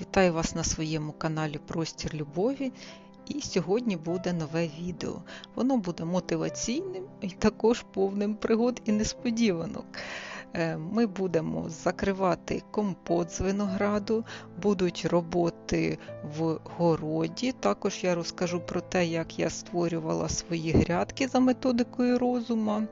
Вітаю вас на своєму каналі Простір Любові. І сьогодні буде нове відео. Воно буде мотиваційним і також повним пригод і несподіванок. Е, Ми будемо закривати компот з винограду, будуть роботи в городі. Також я розкажу про те, як я створювала свої грядки за методикою розума.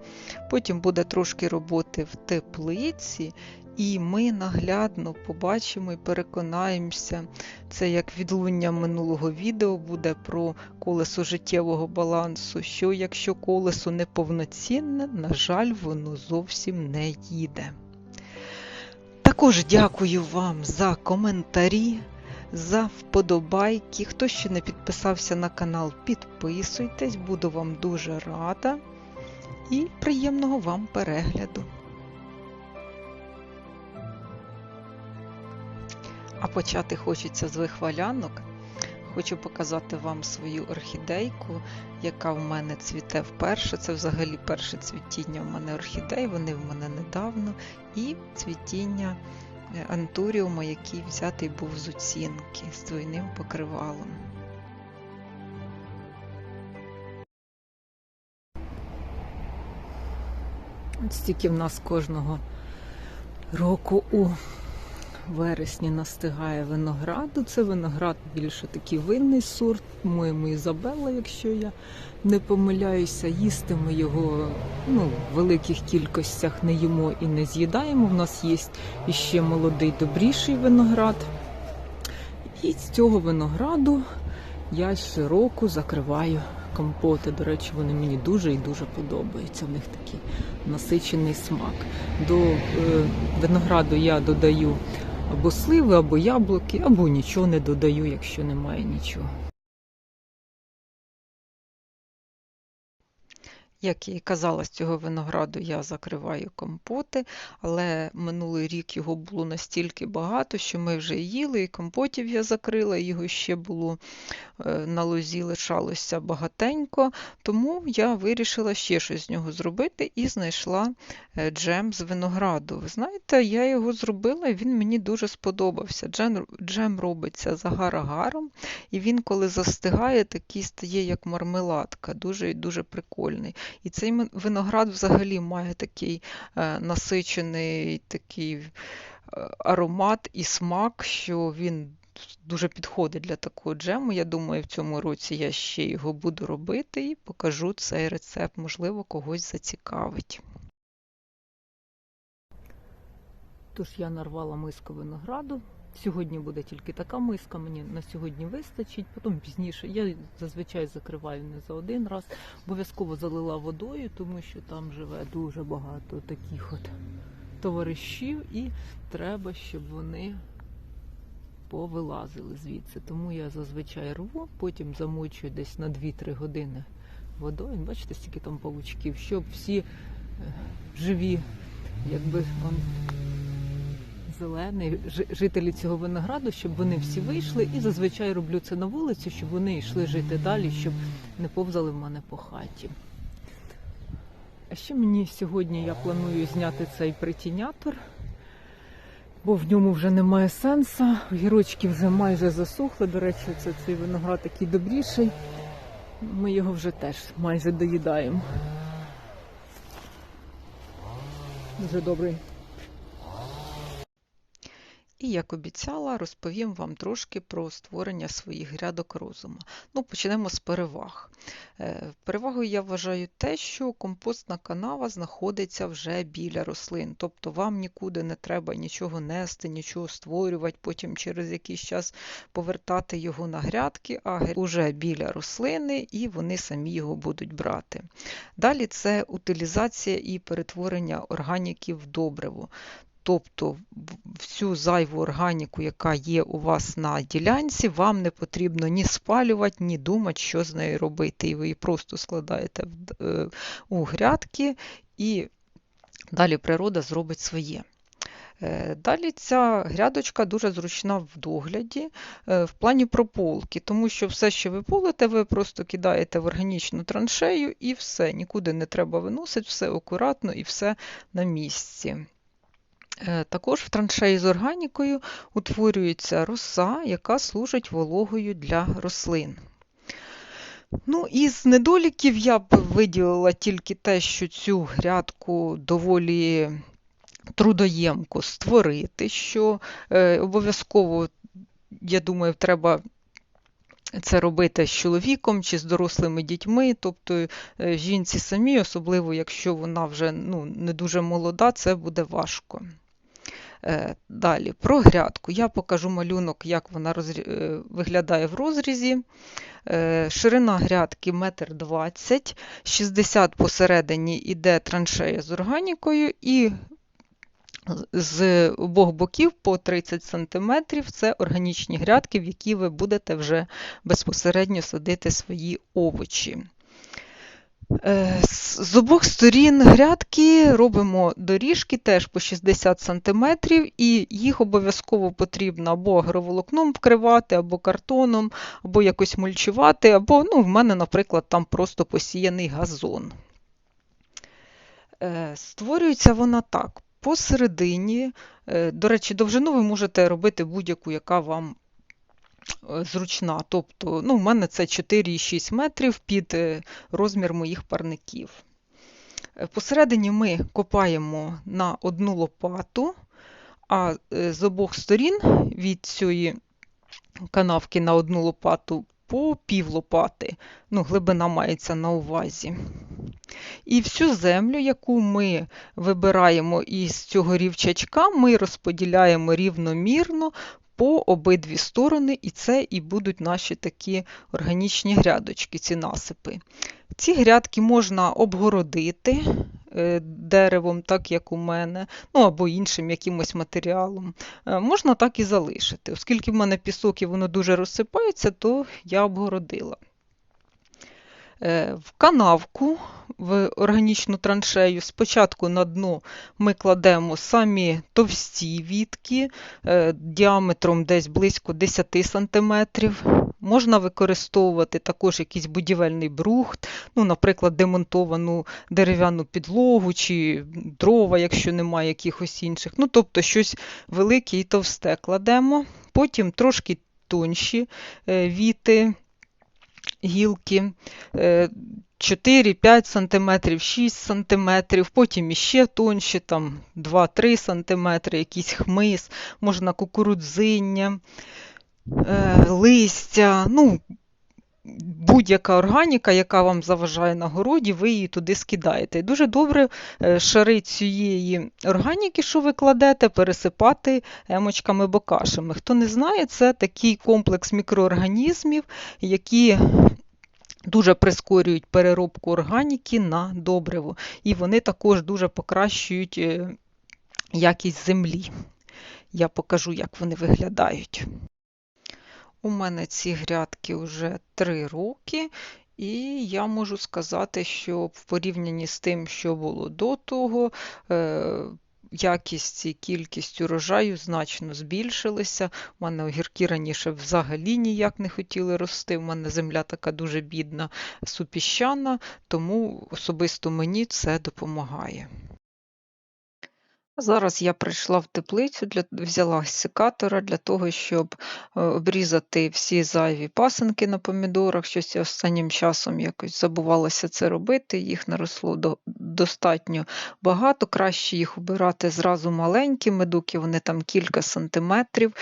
Потім буде трошки роботи в теплиці. І ми наглядно побачимо і переконаємося, це як відлуння минулого відео буде про колесо життєвого балансу, що якщо колесо неповноцінне, на жаль, воно зовсім не їде. Також дякую вам за коментарі, за вподобайки. Хто ще не підписався на канал, підписуйтесь, буду вам дуже рада і приємного вам перегляду. А почати хочеться з вихвалянок. Хочу показати вам свою орхідейку, яка в мене цвіте вперше. Це взагалі перше цвітіння в мене орхідей, вони в мене недавно. І цвітіння антуріума, який взятий був з оцінки з двойним покривалом. От стільки в нас кожного року у вересні настигає винограду. Це виноград більше такий винний сорт, по-моєму, Ізабелла, якщо я не помиляюся, їсти ми його ну, в великих кількостях не їмо і не з'їдаємо. У нас є іще молодий добріший виноград. І з цього винограду я щороку закриваю компоти. До речі, вони мені дуже і дуже подобаються. В них такий насичений смак. До е, винограду я додаю або сливи, або яблуки, або нічого не додаю, якщо немає нічого. Як і казала, з цього винограду я закриваю компоти, але минулий рік його було настільки багато, що ми вже їли, і компотів я закрила, його ще було на лозі лишалося багатенько, тому я вирішила ще щось з нього зробити і знайшла джем з винограду. Ви знаєте, я його зробила і він мені дуже сподобався. Джем, джем робиться з агар-агаром, і він, коли застигає, такий стає як мармеладка, дуже дуже прикольний. І цей виноград взагалі має такий е, насичений такий е, аромат і смак, що він дуже підходить для такого джему. Я думаю, в цьому році я ще його буду робити і покажу цей рецепт, можливо, когось зацікавить. Тож я нарвала миску винограду. Сьогодні буде тільки така миска, мені на сьогодні вистачить, потім пізніше. Я зазвичай закриваю не за один раз. Обов'язково залила водою, тому що там живе дуже багато таких от товаришів, і треба, щоб вони повилазили звідси. Тому я зазвичай рву, потім замочую десь на 2-3 години водою. Бачите, стільки там павучків, щоб всі живі, якби зелений, жителі цього винограду, щоб вони всі вийшли. І зазвичай роблю це на вулиці, щоб вони йшли жити далі, щоб не повзали в мене по хаті. А ще мені сьогодні я планую зняти цей притінятор, бо в ньому вже немає сенсу. Гірочки вже майже засохли. До речі, це цей виноград такий добріший. Ми його вже теж майже доїдаємо. Дуже добрий. І, як обіцяла, розповім вам трошки про створення своїх грядок розуму. Ну, Почнемо з переваг. Перевагою я вважаю те, що компостна канава знаходиться вже біля рослин. Тобто вам нікуди не треба нічого нести, нічого створювати, потім через якийсь час повертати його на грядки, а вже біля рослини, і вони самі його будуть брати. Далі це утилізація і перетворення органіків в добриво. Тобто всю зайву органіку, яка є у вас на ділянці, вам не потрібно ні спалювати, ні думати, що з нею робити. І ви її просто складаєте у грядки, і далі природа зробить своє. Далі ця грядочка дуже зручна в догляді, в плані прополки, тому що все, що ви полите, ви просто кидаєте в органічну траншею і все, нікуди не треба виносити, все акуратно і все на місці. Е, Також в траншеї з органікою утворюється роса, яка служить вологою для рослин. Ну, із недоліків я б виділила тільки те, що цю грядку доволі трудоємко створити, що е, обов'язково, я думаю, треба це робити з чоловіком чи з дорослими дітьми, тобто е, жінці самі, особливо якщо вона вже ну, не дуже молода, це буде важко. Е, Далі, про грядку. Я покажу малюнок, як вона розрі- е, виглядає в розрізі. Е, Ширина грядки 1,20 м, 60 посередині йде траншея з органікою, і з обох боків по 30 см це органічні грядки, в які ви будете вже безпосередньо садити свої овочі. З- обох сторін грядки робимо доріжки теж по 60 см, і їх обов'язково потрібно або агроволокном вкривати, або картоном, або якось мульчувати, або, ну, в мене, наприклад, там просто посіяний газон. Е, Створюється вона так. Посередині, е, до речі, довжину ви можете робити будь-яку, яка вам зручна. Тобто, ну, в мене це 4,6 метрів під е, розмір моїх парників. Е, Посередині ми копаємо на одну лопату, а е, з обох сторін від цієї канавки на одну лопату по пів лопати. Ну, глибина мається на увазі. І всю землю, яку ми вибираємо із цього рівчачка, ми розподіляємо рівномірно по обидві сторони, і це і будуть наші такі органічні грядочки, ці насипи. Ці грядки можна обгородити е, деревом, так як у мене, ну або іншим якимось матеріалом. Е, Можна так і залишити. Оскільки в мене пісок і воно дуже розсипається, то я обгородила. Е, В канавку, в органічну траншею, спочатку на дно ми кладемо самі товсті вітки е, діаметром десь близько 10 см. Можна використовувати також якийсь будівельний брухт, ну, наприклад, демонтовану дерев'яну підлогу чи дрова, якщо немає якихось інших. Ну, тобто щось велике і товсте кладемо. Потім трошки тонші е, віти, гілки. е, 4-5 см, 6 см, потім іще тонші, там 2-3 см, якийсь хмиз, можна кукурудзиння, е, листя, ну, будь-яка органіка, яка вам заважає на городі, ви її туди скидаєте. І дуже добре е, шари цієї органіки, що ви кладете, пересипати емочками бокашами. Хто не знає, це такий комплекс мікроорганізмів, які дуже прискорюють переробку органіки на добриво. І вони також дуже покращують е, якість землі. Я покажу, як вони виглядають. У мене ці грядки вже 3 роки, і я можу сказати, що в порівнянні з тим, що було до того, е, якість і кількість урожаю значно збільшилися. У мене огірки раніше взагалі ніяк не хотіли рости. У мене земля така дуже бідна, супіщана, тому особисто мені це допомагає. Зараз я прийшла в теплицю, для, взяла секатора для того, щоб е, обрізати всі зайві пасинки на помідорах. Щось я останнім часом якось забувалася це робити. Їх наросло до, достатньо багато. Краще їх обирати зразу маленькими, доки вони там кілька сантиметрів.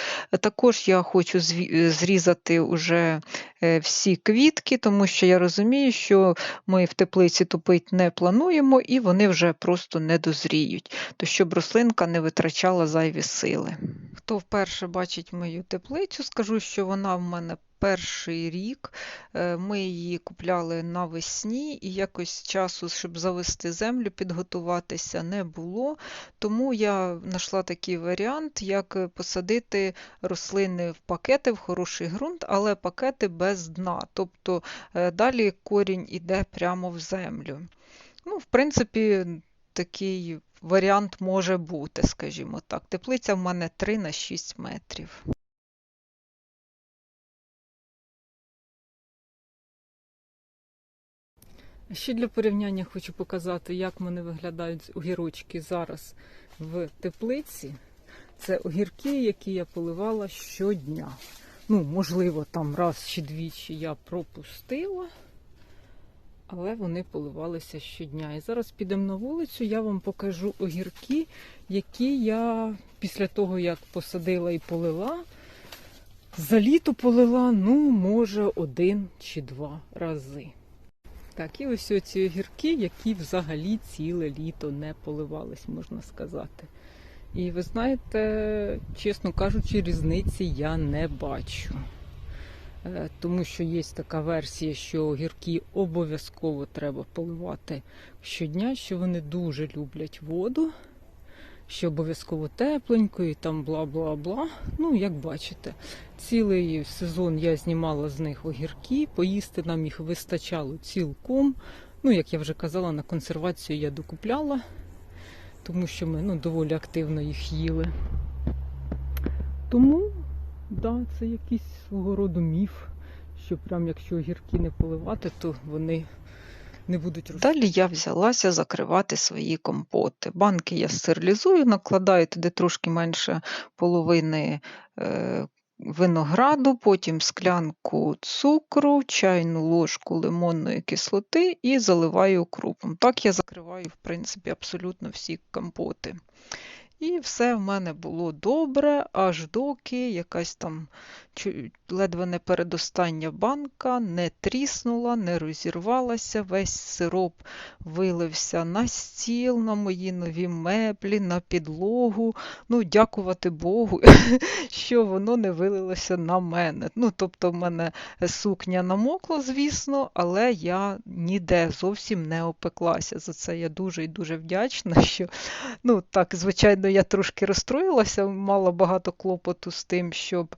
Також я хочу е, зрізати уже е, всі квітки, тому що я розумію, що ми в теплиці топити не плануємо, і вони вже просто не дозріють. То щоб рослинка не витрачала зайві сили. Хто вперше бачить мою теплицю, скажу, що вона в мене перший рік. Е, Ми її купляли навесні, і якось часу, щоб завести землю, підготуватися не було. Тому я знайшла такий варіант, як посадити рослини в пакети, в хороший ґрунт, але пакети без дна. Тобто е, далі корінь іде прямо в землю. Ну, в принципі, такий варіант може бути, скажімо так. Теплиця в мене 3 на 6 метрів. Ще для порівняння хочу показати, як в мене виглядають огірочки зараз в теплиці це огірки, які я поливала щодня. Ну, можливо, там раз чи двічі я пропустила, але вони поливалися щодня. І зараз підемо на вулицю, я вам покажу огірки, які я після того, як посадила і полила, за літо полила, ну, може, один чи два рази. Так, і ось оці огірки, які взагалі ціле літо не поливались, можна сказати. І ви знаєте, чесно кажучи, різниці я не бачу. Тому що є така версія, що огірки обов'язково треба поливати щодня, що вони дуже люблять воду, що обов'язково тепленько і там бла-бла-бла. Ну, як бачите, цілий сезон я знімала з них огірки, поїсти нам їх вистачало цілком. Ну, як я вже казала, на консервацію я докупляла, тому що ми ну, доволі активно їх їли. Тому, да, це якийсь свого роду міф, що прям якщо огірки не поливати, то вони не будуть рости. Далі я взялася закривати свої компоти. Банки я стерилізую, накладаю туди трошки менше половини е, винограду, потім склянку цукру, чайну ложку лимонної кислоти і заливаю укропом. Так я закриваю, в принципі, абсолютно всі компоти. І все в мене було добре, аж доки якась там ледве не передостання банка не тріснула, не розірвалася, весь сироп вилився на стіл, на мої нові меблі, на підлогу. Ну, дякувати Богу, що воно не вилилося на мене. Ну, тобто, в мене сукня намокла, звісно, але я ніде зовсім не опеклася. За це я дуже і дуже вдячна, що Ну, так, звичайно, я трошки розстроїлася, мала багато клопоту з тим, щоб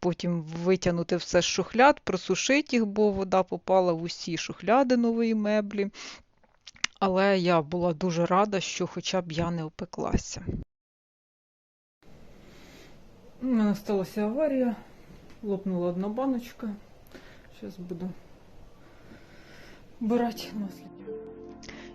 потім витягнути все з шухляд, просушити їх, бо вода попала в усі шухляди нової меблі. Але я була дуже рада, що хоча б я не опеклася. У мене сталася аварія, лопнула одна баночка. Зараз буду брати наслідки.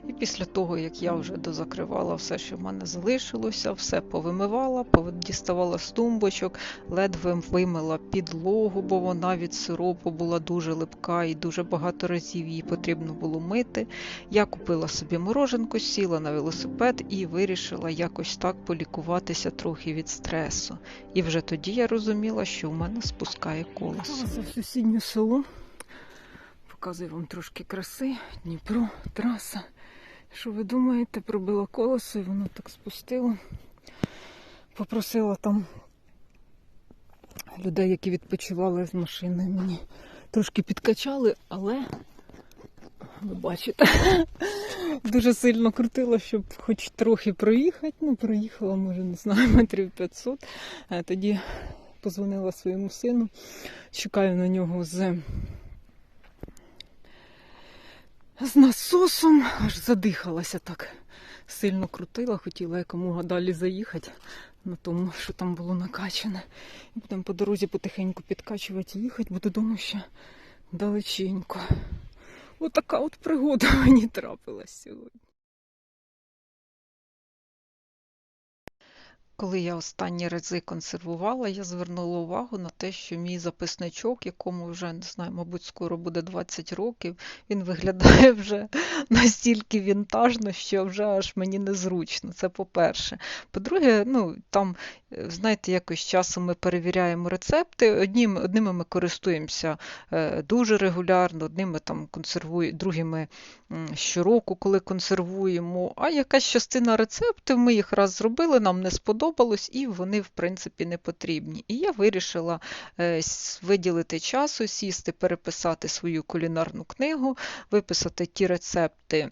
І після того, як я вже дозакривала все, що в мене залишилося, все повимивала, діставала з тумбочок, ледве вимила підлогу, бо вона від сиропу була дуже липка і дуже багато разів її потрібно було мити. Я купила собі мороженку, сіла на велосипед і вирішила якось так полікуватися трохи від стресу. І вже тоді я розуміла, що в мене спускає колесо. Це сусіднє село. Показую вам трошки краси. Дніпро, траса. Що ви думаєте, пробила колесо і воно так спустило. Попросила там людей, які відпочивали з машини, мені трошки підкачали, але ви бачите, дуже сильно крутила, щоб хоч трохи проїхати. Ну, проїхала, може, не знаю, метрів 500. А тоді позвонила своєму сину, чекаю на нього з з насосом, аж задихалася так. Сильно крутила, хотіла якомога далі заїхати на тому, що там було накачане. І будемо по дорозі потихеньку підкачувати і їхати, бо додому ще далеченько. Отака от пригода мені трапилась сьогодні. Коли я останні рази консервувала, я звернула увагу на те, що мій записничок, якому вже не знаю, мабуть, скоро буде 20 років, він виглядає вже настільки вінтажно, що вже аж мені незручно. Це по-перше. По-друге, ну там, е, знаєте, якось часом ми перевіряємо рецепти. Однім, одними ми користуємося е, дуже регулярно, одними там консервуємо, другими щороку, коли консервуємо. А якась частина рецептів, ми їх раз зробили, нам не сподобалось, і вони, в принципі, не потрібні. І я вирішила е, виділити часу, сісти, переписати свою кулінарну книгу, виписати ті рецепти.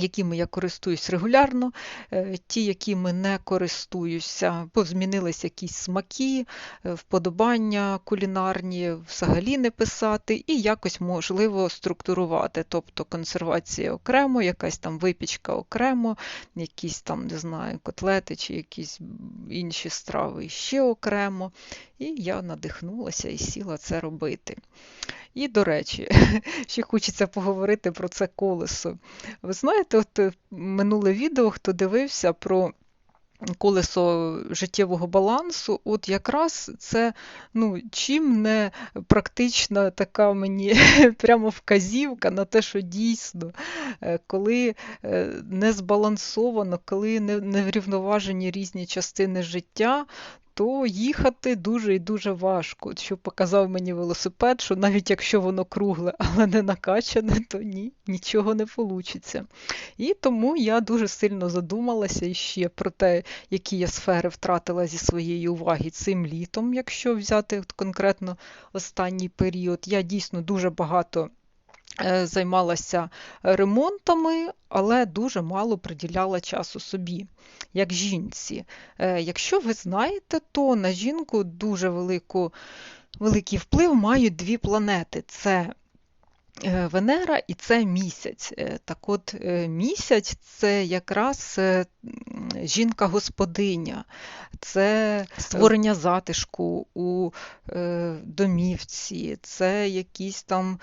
Якими я користуюсь регулярно, е, ті, якими не користуюся, бо змінились якісь смаки, е, вподобання кулінарні, взагалі не писати, і якось можливо структурувати. Тобто консервація окремо, якась там випічка окремо, якісь там, не знаю, котлети чи якісь інші страви ще окремо. І я надихнулася і сіла це робити. І, до речі, ще хочеться поговорити про це колесо. Ви знаєте, от е, минуле відео, хто дивився про колесо життєвого балансу, от якраз це ну, чим не практична така мені прямо вказівка на те, що дійсно, е, коли е, не збалансовано, коли не, врівноважені різні частини життя, то їхати дуже і дуже важко. Що показав мені велосипед, що навіть якщо воно кругле, але не накачане, то ні, нічого не вийде. І тому я дуже сильно задумалася іще про те, які я сфери втратила зі своєї уваги цим літом, якщо взяти конкретно останній період. Я дійсно дуже багато. Е, займалася ремонтами, але дуже мало приділяла часу собі, як жінці. Е, якщо ви знаєте, то на жінку дуже велику, великий вплив мають дві планети: це Венера і це місяць. Е, так от е, місяць це якраз жінка-господиня, це створення затишку у домівці, це якісь там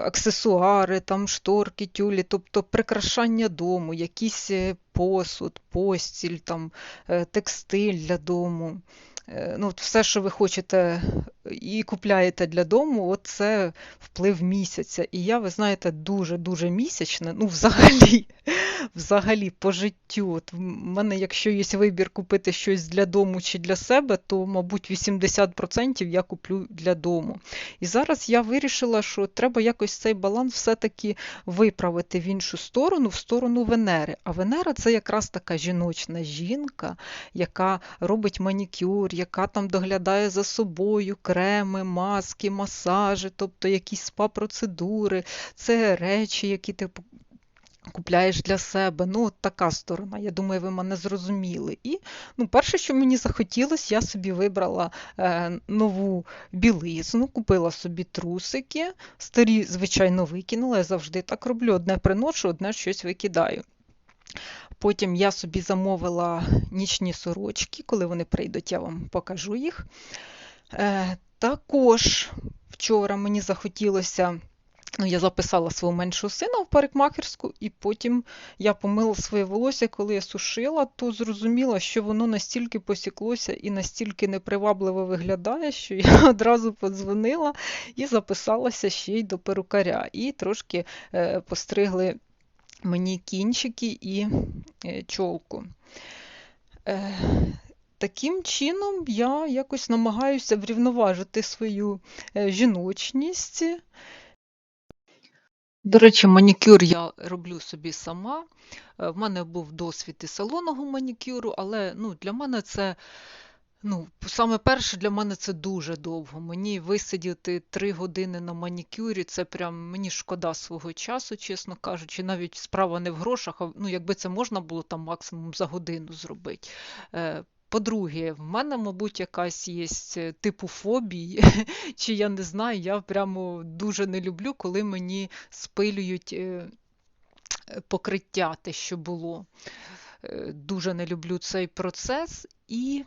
аксесуари, там шторки, тюлі, тобто прикрашання дому, якийсь посуд, постіль, там, текстиль для дому. Ну, Все, що ви хочете і купляєте для дому, от це вплив місяця. І я, ви знаєте, дуже-дуже місячна, ну, взагалі, взагалі, по життю. От В мене, якщо є вибір купити щось для дому чи для себе, то, мабуть, 80% я куплю для дому. І зараз я вирішила, що треба якось цей баланс все-таки виправити в іншу сторону, в сторону Венери. А Венера це якраз така жіночна жінка, яка робить манікюр, яка там доглядає за собою креми, маски, масажі, тобто якісь спа-процедури, це речі, які ти купляєш для себе. Ну, от така сторона. Я думаю, ви мене зрозуміли. І ну, перше, що мені захотілося, я собі вибрала е, нову білизну, купила собі трусики, старі, звичайно, викинула. Я завжди так роблю. Одне приношу, одне щось викидаю. Потім я собі замовила нічні сорочки, коли вони прийдуть, я вам покажу їх. Е, також вчора мені захотілося. Ну, Я записала свого меншого сина в парикмахерську, і потім я помила своє волосся, коли я сушила, то зрозуміла, що воно настільки посіклося і настільки непривабливо виглядає, що я одразу подзвонила і записалася ще й до перукаря. І трошки е, постригли мені кінчики і е, чолку. Е, Таким чином, я якось намагаюся врівноважити свою е, жіночність. До речі, манікюр я роблю собі сама. В мене був досвід і салонного манікюру, але ну, для мене це Ну, саме перше для мене це дуже довго. Мені висидіти три години на манікюрі, це прям мені шкода свого часу, чесно кажучи. Навіть справа не в грошах, а ну, якби це можна було там максимум за годину зробити. Е, по-друге, в мене, мабуть, якась є е, типу фобії, чи я не знаю, я прямо дуже не люблю, коли мені спилюють е, покриття те, що було. Дуже не люблю цей процес. І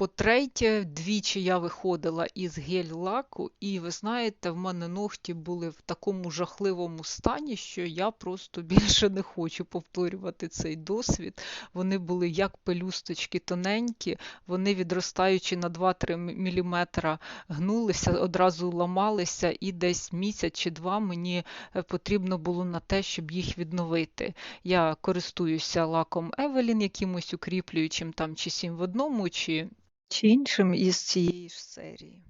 по-третє, двічі я виходила із гель-лаку, і ви знаєте, в мене ногті були в такому жахливому стані, що я просто більше не хочу повторювати цей досвід. Вони були як пелюсточки тоненькі, вони, відростаючи на 2-3 мм, гнулися, одразу ламалися, і десь місяць чи два мені е, потрібно було на те, щоб їх відновити. Я користуюся лаком Евелін, якимось укріплюючим там чи сім в одному, чи чи іншим із цієї ж серії.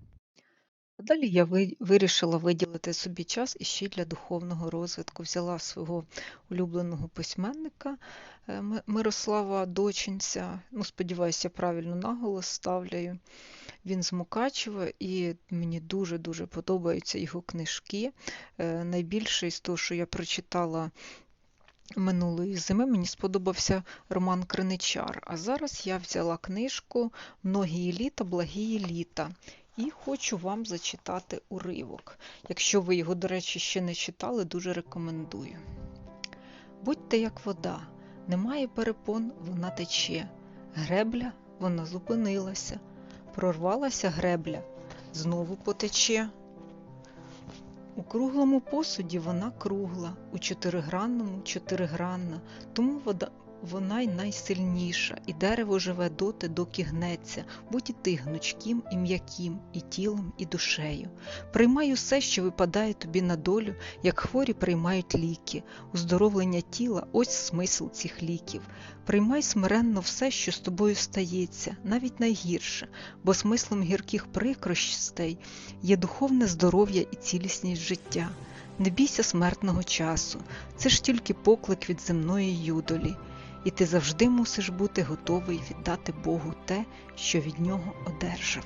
Далі я вирішила виділити собі час іще для духовного розвитку. Взяла свого улюбленого письменника е, Мирослава Дочинця. Ну, сподіваюся, правильно наголос ставляю. Він з Мукачева, і мені дуже-дуже подобаються його книжки. Е, найбільше із того, що я прочитала минулої зими мені сподобався роман Криничар. А зараз я взяла книжку Многії літа, благії літа. І хочу вам зачитати уривок. Якщо ви його, до речі, ще не читали, дуже рекомендую. Будьте як вода, немає перепон, вона тече. Гребля вона зупинилася, прорвалася гребля, знову потече. У круглому посуді вона кругла, у чотиригранному чотиригранна, тому вода вона й найсильніша, і дерево живе доти, доки гнеться, будь і ти гнучким і м'яким, і тілом, і душею. Приймай усе, що випадає тобі на долю, як хворі приймають ліки, уздоровлення тіла ось смисл цих ліків. Приймай смиренно все, що з тобою стається, навіть найгірше, бо смислом гірких прикрощостей є духовне здоров'я і цілісність життя. Не бійся смертного часу, це ж тільки поклик від земної юдолі, і ти завжди мусиш бути готовий віддати Богу те, що від нього одержав.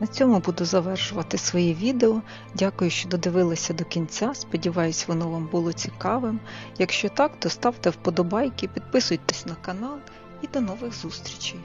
На цьому буду завершувати своє відео. Дякую, що додивилися до кінця. Сподіваюсь, воно вам було цікавим. Якщо так, то ставте вподобайки, підписуйтесь на канал і до нових зустрічей!